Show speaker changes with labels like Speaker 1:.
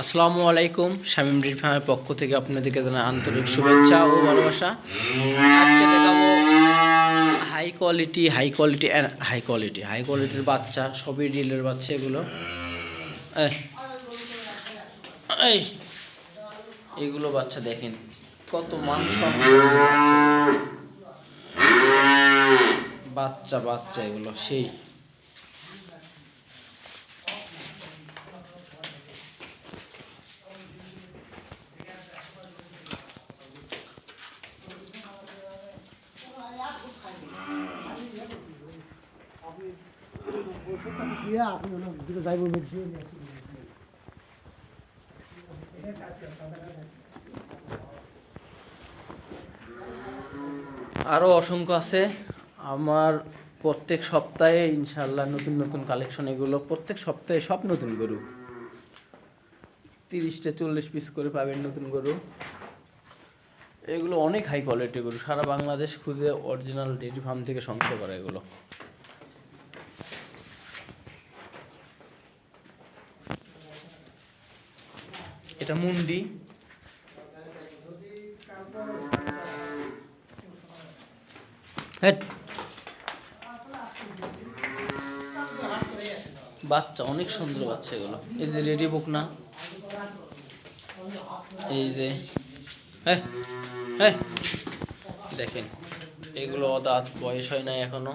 Speaker 1: আসসালামু আলাইকুম শামিম ডেরি ফার্মের পক্ষ থেকে আপনাদেরকে জানাই আন্তরিক শুভেচ্ছা ও ভালোবাসা। আজকে দেখাবো high quality high quality high quality high কোয়ালিটির বাচ্চা সবই ডিলের বাচ্চা এগুলো। এই, এগুলো বাচ্চা দেখেন কত মান সম্মান বাচ্চা বাচ্চা এগুলো সেই। আরও অসংখ্য আছে। আমার প্রত্যেক সপ্তাহে ইনশাল্লাহ নতুন নতুন কালেকশন এগুলো, প্রত্যেক সপ্তাহে সব নতুন গরু। তিরিশটা চল্লিশ পিস করে পাবেন নতুন গরু। এগুলো অনেক হাই কোয়ালিটি গরু সারা বাংলাদেশ খুঁজে অরিজিনাল ডেয়ারি ফার্ম থেকে সংগ্রহ করা এগুলো। এটা মুন্ডি। বাচ্চা, অনেক সুন্দর বাচ্চা এগুলো। এই যে রেডি বুক না এই যে হ্যাঁ হ্যাঁ। দেখেন এগুলো দাঁত বয়স হয় নাই এখনও।